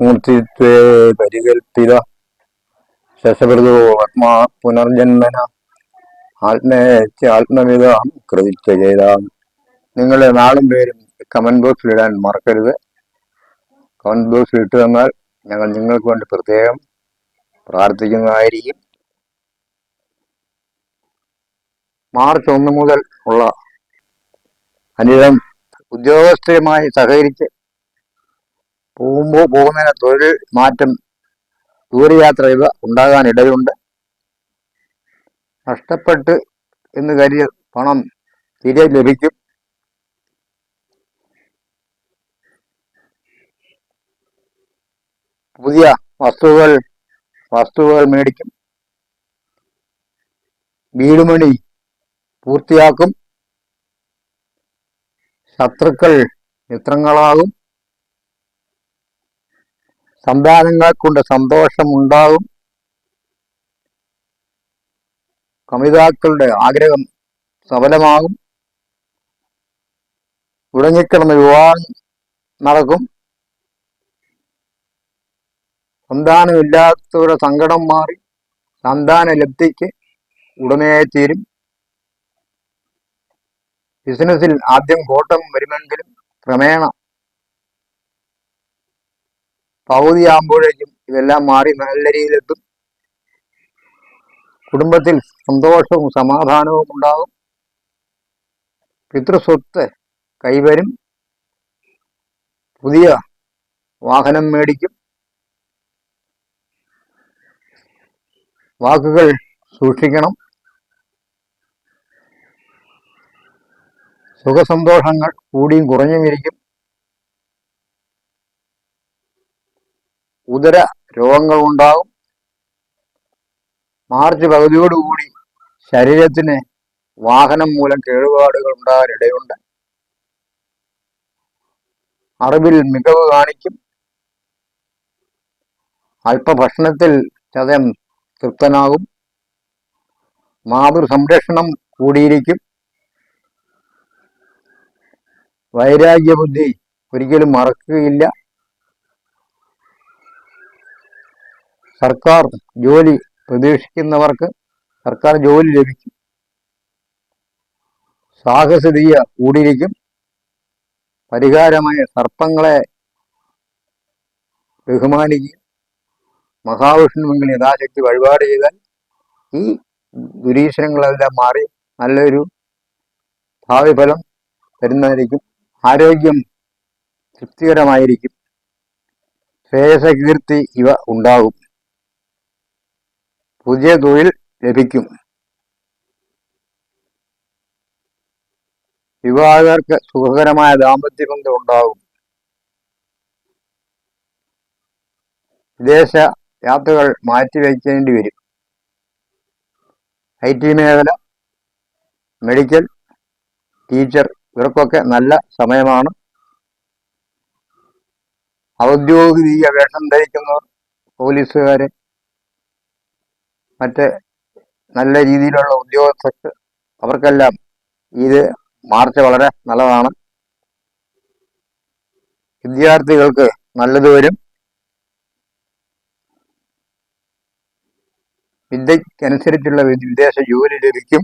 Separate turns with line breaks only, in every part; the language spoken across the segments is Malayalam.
മൂർത്തിത്വേ പരികൽപ്പിത. ശശഭൃതോ ആത്മാ പുനർജന്മന. ആത്മേച്ച ആത്മവിധാം കൃതിച്ച ചെയ്താം നിങ്ങളുടെ നാളും പേരും കമന്റ് ബോക്സിൽ ഇടാൻ മറക്കരുത്. കമന്റ് ബോക്സിൽ ഇട്ടു തന്നാൽ ഞങ്ങൾ നിങ്ങൾക്ക് വേണ്ടി പ്രത്യേകം പ്രാർത്ഥിക്കുന്നതായിരിക്കും. മാർച്ച് ഒന്ന് മുതൽ ഉള്ള അനിതം ഉദ്യോഗസ്ഥരുമായി സഹകരിച്ച് പോകുമ്പോൾ പോകുന്നതിന് തൊഴിൽ മാറ്റം ദൂരയാത്ര ഇവ ഉണ്ടാകാൻ ഇടയുണ്ട്. നഷ്ടപ്പെട്ട് എന്ന് കരുതിയ പണം തിരികെ ലഭിക്കും. പുതിയ വസ്തുക്കൾ വസ്തുക്കൾ മേടിക്കും. വീടുമണി പൂർത്തിയാക്കും. ശത്രുക്കൾ മിത്രങ്ങളാകും. സന്താനങ്ങൾ കൊണ്ട് സന്തോഷമുണ്ടാകും. കമിതാക്കളുടെ ആഗ്രഹം സഫലമാകും. തുടങ്ങിക്കിടന്ന വിവാഹം നടക്കും. സന്താനമില്ലാത്തവരുടെ സങ്കടം മാറി സന്താന ലബ്ധിക്ക് ഉടമയായിത്തീരും ബിസിനസ്സിൽ ആദ്യം കോട്ടം വരുമെങ്കിലും ക്രമേണ പകുതിയാകുമ്പോഴേക്കും ഇതെല്ലാം മാറി നല്ല രീതിയിലെത്തും. കുടുംബത്തിൽ സന്തോഷവും സമാധാനവും ഉണ്ടാകും. പിതൃസ്വത്ത് കൈവരും. പുതിയ വാഹനം മേടിക്കും. വാക്കുകൾ സൂക്ഷിക്കണം. സുഖസന്തോഷങ്ങൾ കൂടിയും കുറഞ്ഞും ഉദര രോഗങ്ങൾ ഉണ്ടാകും മാർച്ച് പകുതിയോടുകൂടി ശരീരത്തിന് വാഹനം മൂലം കേടുപാടുകൾ ഉണ്ടാകാനിടയുണ്ട്. അറിവിൽ മികവ് കാണിക്കും. അല്പഭക്ഷണത്തിൽ ചതയം തൃപ്തനാകും. മാതൃസംരക്ഷണം കൂടിയിരിക്കും. വൈരാഗ്യബുദ്ധി ഒരിക്കലും മറക്കുകയില്ല. സർക്കാർ ജോലി പ്രതീക്ഷിക്കുന്നവർക്ക് സർക്കാർ ജോലി ലഭിക്കും. സാഹസതീയ കൂടിയിരിക്കും. പരിഹാരമായ സർപ്പങ്ങളെ ബഹുമാനിക്കും. മഹാവിഷ്ണുവിൽ യഥാശക്തി വഴിപാട് ചെയ്താൽ ഈ ദുരീശ്വരങ്ങളെല്ലാം മാറി നല്ലൊരു ഭാവി ഫലം തരുന്നതായിരിക്കും. ആരോഗ്യം തൃപ്തികരമായിരിക്കും. ശ്രേയസകീർത്തി ഇവ ഉണ്ടാകും. പുതിയ തൊഴിൽ ലഭിക്കും. വിവാഹകർക്ക് സുഖകരമായ ദാമ്പത്യ ബന്ധം ഉണ്ടാകും. വിദേശ യാത്രകൾ മാറ്റിവെക്കേണ്ടി വരും. ഐ ടി മേഖല മെഡിക്കൽ ടീച്ചർ ഇവർക്കൊക്കെ നല്ല സമയമാണ്. ഔദ്യോഗിക വേഷം ധരിക്കുന്നവർ പോലീസുകാര് മറ്റ് നല്ല രീതിയിലുള്ള ഉദ്യോഗസ്ഥർക്ക് അവർക്കെല്ലാം ഇത് മാർച്ച് വളരെ നല്ലതാണ്. വിദ്യാർത്ഥികൾക്ക് നല്ലത് വരും. വിദ്യക്കനുസരിച്ചുള്ള വിദേശ ജോലി ലഭിക്കും.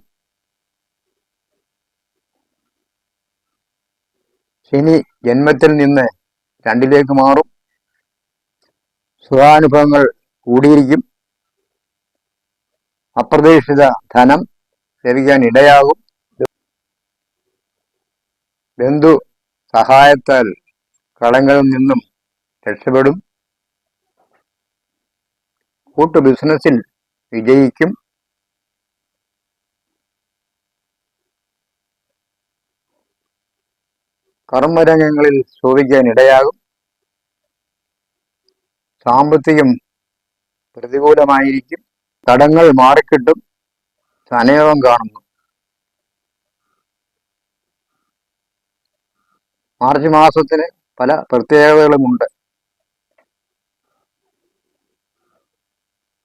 ശനി ജന്മത്തിൽ നിന്ന് രണ്ടിലേക്ക് മാറും. സുഖാനുഭവങ്ങൾ കൂടിയിരിക്കും. അപ്രതീക്ഷിത ധനം ലഭിക്കാൻ ഇടയാകും. ബന്ധു സഹായത്താൽ കടങ്ങളിൽ നിന്നും രക്ഷപ്പെടും. കൂട്ടു ബിസിനസ്സിൽ വിജയിക്കും. കർമ്മരംഗങ്ങളിൽ ശോഭിക്കാൻ ഇടയാകും. സാമ്പത്തികം പ്രതികൂലമായിരിക്കും. കടങ്ങൾ മാറിക്കിട്ടും അനേകം കാണുന്നു. മാർച്ച് മാസത്തിന് പല പ്രത്യേകതകളുമുണ്ട്.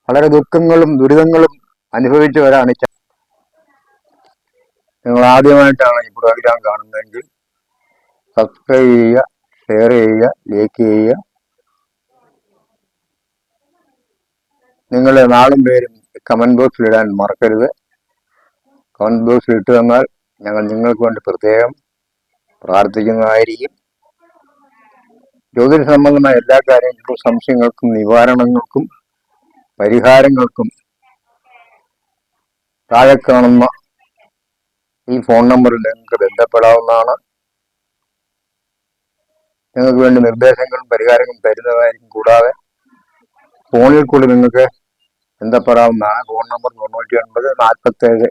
വളരെ ദുഃഖങ്ങളും ദുരിതങ്ങളും അനുഭവിച്ചു വരാണ് നിങ്ങൾ ആദ്യമായിട്ടാണ് ഈ പ്രോഗ്രാം കാണുന്നതെങ്കിൽ സബ്സ്ക്രൈബ് ചെയ്യുക ഷെയർ ചെയ്യുക ലൈക്ക് ചെയ്യുക. നിങ്ങൾ നാളും പേരും കമന്റ് ബോക്സിൽ ഇടാൻ മറക്കരുത്. കമന്റ് ബോക്സിൽ ഇട്ട് തന്നാൽ ഞങ്ങൾ നിങ്ങൾക്ക് വേണ്ടി പ്രത്യേകം പ്രാർത്ഥിക്കുന്നതായിരിക്കും. ജ്യോതിഷ സംബന്ധമായ എല്ലാ കാര്യങ്ങൾക്കും സംശയങ്ങൾക്കും നിവാരണങ്ങൾക്കും പരിഹാരങ്ങൾക്കും താഴെ കാണുന്ന ഈ ഫോൺ നമ്പറിൽ നിങ്ങൾക്ക് ബന്ധപ്പെടാവുന്നതാണ്. നിങ്ങൾക്ക് വേണ്ടി നിർദ്ദേശങ്ങളും പരിഹാരങ്ങളും തരുന്നതായിരിക്കും. കൂടാതെ ഫോണിൽ കൂടി നിങ്ങൾക്ക് ബന്ധപ്പെടാവുന്ന ഫോൺ നമ്പർ തൊണ്ണൂറ്റി ഒൻപത് നാൽപ്പത്തേഴ്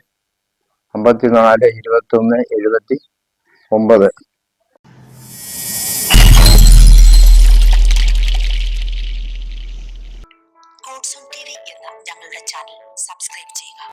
അമ്പത്തിനാല് ഇരുപത്തൊന്ന് എഴുപത്തി ഒമ്പത്. എന്ന ഞങ്ങളുടെ ചാനൽ സബ്സ്ക്രൈബ് ചെയ്യുക.